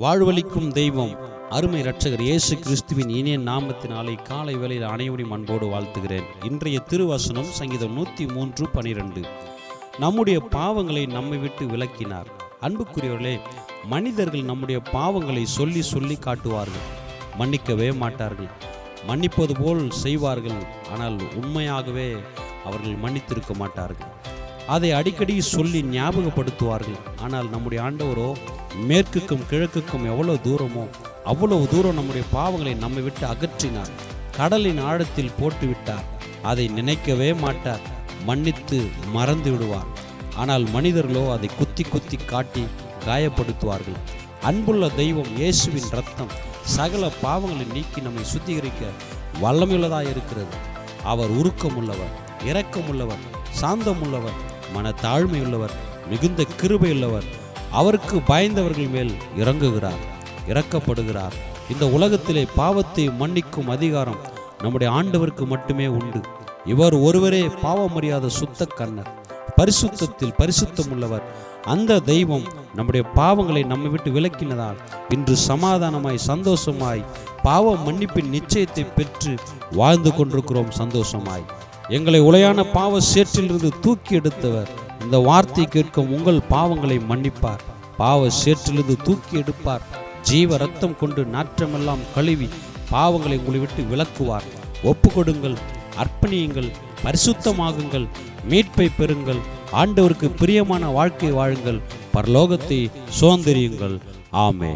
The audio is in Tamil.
வாழ்வளிக்கும் தெய்வம் அருமை இரட்சகர் இயேசு கிறிஸ்துவின் இனிய நாமத்தினாலே காலை வேளையில் அனைவரையும் அன்போடு வாழ்த்துகிறேன். இன்றைய திருவசனம் சங்கீதம் நூற்றி மூன்று பனிரெண்டு. நம்முடைய பாவங்களை நம்மை விட்டு விலக்கினார். அன்புக்குரியவர்களே மனிதர்கள் நம்முடைய பாவங்களை சொல்லி சொல்லி காட்டுவார்கள் மன்னிக்கவே மாட்டார்கள் மன்னிப்பது போல் செய்வார்கள் ஆனால் உண்மையாகவே அவர்கள் மன்னித்திருக்க மாட்டார்கள். அதை அடிக்கடி சொல்லி ஞாபகப்படுத்துவார்கள். ஆனால் நம்முடைய ஆண்டவரோ மேற்குக்கும் கிழக்குக்கும் எவ்வளவு தூரமோ அவ்வளவு தூரம் நம்முடைய பாவங்களை நம்மை விட்டு அகற்றினார். கடலின் ஆழத்தில் போட்டுவிட்டார். அதை நினைக்கவே மாட்டார். மன்னித்து மறந்து விடுவார். ஆனால் மனிதர்களோ அதை குத்தி குத்தி காட்டி காயப்படுத்துவார்கள். அன்புள்ள தெய்வம் இயேசுவின் ரத்தம் சகல பாவங்களை நீக்கி நம்மை சுத்திகரிக்க வல்லமையுள்ளதாக இருக்கிறது அவர் உருக்கமுள்ளவர் இரக்கமுள்ளவர் சாந்தமுள்ளவர் மன தாழ்மையுள்ளவர் மிகுந்த கிருபையுள்ளவர். அவருக்கு பயந்தவர்கள் மேல் இறங்குகிறார் இறக்கப்படுகிறார். இந்த உலகத்திலே பாவத்தை மன்னிக்கும் அதிகாரம் நம்முடைய ஆண்டவருக்கு மட்டுமே உண்டு. இவர் ஒருவரே பாவமறியாத சுத்த கண்ணர் பரிசுத்தத்தில் பரிசுத்தம் உள்ளவர் அந்த தெய்வம் நம்முடைய பாவங்களை நம்மை விட்டு விலக்கினதால் இன்று சமாதானமாய் சந்தோஷமாய் பாவ மன்னிப்பின் நிச்சயத்தை பெற்று வாழ்ந்து கொண்டிருக்கிறோம் சந்தோஷமாய். எங்களை உலையான பாவ சேற்றிலிருந்து தூக்கி எடுத்தவர். இந்த வார்த்தை கேட்கும் உங்கள் பாவங்களை மன்னிப்பார். பாவ சேற்றிலிருந்து தூக்கி எடுப்பார். ஜீவ ரத்தம் கொண்டு நாற்றமெல்லாம் கழுவி பாவங்களை உங்களை விட்டு விளக்குவார் ஒப்பு கொடுங்கள் அர்ப்பணியுங்கள் பரிசுத்தமாகுங்கள் மீட்பை பெறுங்கள் ஆண்டவருக்கு பிரியமான வாழ்க்கை வாழுங்கள் பரலோகத்தை சுதந்திரியுங்கள். ஆமே